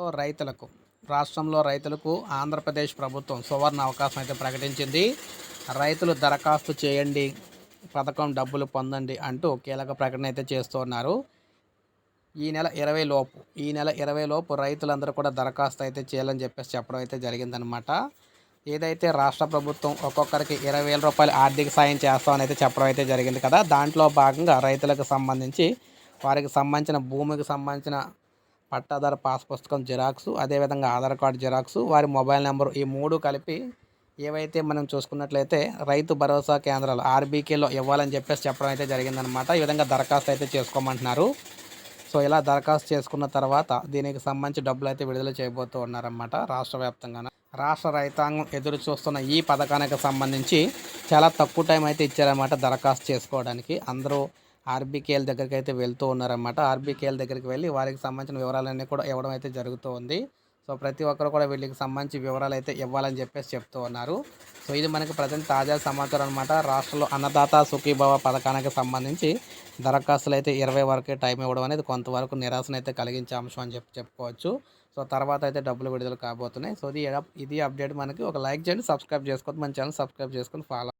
రాష్ట్రంలో రైతులకు రాష్ట్రంలో రైతులకు ఆంధ్రప్రదేశ్ ప్రభుత్వం సువర్ణ అవకాశం అయితే ప్రకటించింది. రైతులు దరఖాస్తు చేయండి పథకం డబ్బులు పొందండి అంటూ కీలక ప్రకటన అయితే చేస్తున్నారు ఈ నెల ఇరవై లోపు ఈ నెల ఇరవై లోపు రైతులందరూ కూడా దరఖాస్తు అయితే చేయాలని చెప్పేసి చెప్పడం అయితే జరిగిందనమాట ఏదైతే రాష్ట్ర ప్రభుత్వం ఒక్కొక్కరికి ఇరవై వేల రూపాయలు ఆర్థిక సాయం చేస్తామని అయితే చెప్పడం అయితే జరిగింది కదా దాంట్లో భాగంగా రైతులకు సంబంధించి వారికి సంబంధించిన భూమికి సంబంధించిన పట్టాదారు పాస్ పుస్తకం జిరాక్స్ అదేవిధంగా ఆధార్ కార్డు జిరాక్స్ వారి మొబైల్ నెంబరు ఈ మూడు కలిపి ఏవైతే మనం చూసుకున్నట్లయితే రైతు భరోసా కేంద్రాలు ఆర్బీకేలో ఇవ్వాలని చెప్పేసి చెప్పడం అయితే జరిగిందనమాట ఈ విధంగా దరఖాస్తు అయితే చేసుకోమంటున్నారు. సో ఇలా దరఖాస్తు చేసుకున్న తర్వాత దీనికి సంబంధించి డబ్బులు అయితే విడుదల చేయబోతూ ఉన్నారన్నమాట రాష్ట్ర వ్యాప్తంగా రాష్ట్ర రైతాంగం ఎదురు చూస్తున్న ఈ పథకానికి సంబంధించి చాలా తక్కువ టైం అయితే ఇచ్చారన్నమాట దరఖాస్తు చేసుకోవడానికి. అందరూ ఆర్బీకేఎల్ దగ్గరికి అయితే వెళ్తూ ఉన్నారన్నమాట. ఆర్బీకేఎల్ దగ్గరికి వెళ్ళి వారికి సంబంధించిన వివరాలన్నీ కూడా ఇవ్వడం అయితే జరుగుతూ ఉంది సో ప్రతి ఒక్కరు కూడా వీళ్ళకి సంబంధించి వివరాలు అయితే ఇవ్వాలని చెప్పేసి చెప్తూ ఉన్నారు. సో ఇది మనకి ప్రజెంట్ తాజా సమాచారం అనమాట రాష్ట్రంలో అన్నదాత సుఖీభవ పథకానికి సంబంధించి దరఖాస్తులు అయితే ఇరవై వరకే టైం ఇవ్వడం అనేది కొంతవరకు నిరాశను అయితే కలిగించే అంశం అని చెప్పి చెప్పుకోవచ్చు. సో తర్వాత అయితే డబ్బులు విడుదల కాబోతున్నాయి. సో ఇది ఇది అప్డేట్ మనకి. ఒక లైక్ చేయండి సబ్స్క్రైబ్ చేసుకోవద్దు. మన ఛానల్ సబ్స్క్రైబ్ చేసుకొని ఫాలో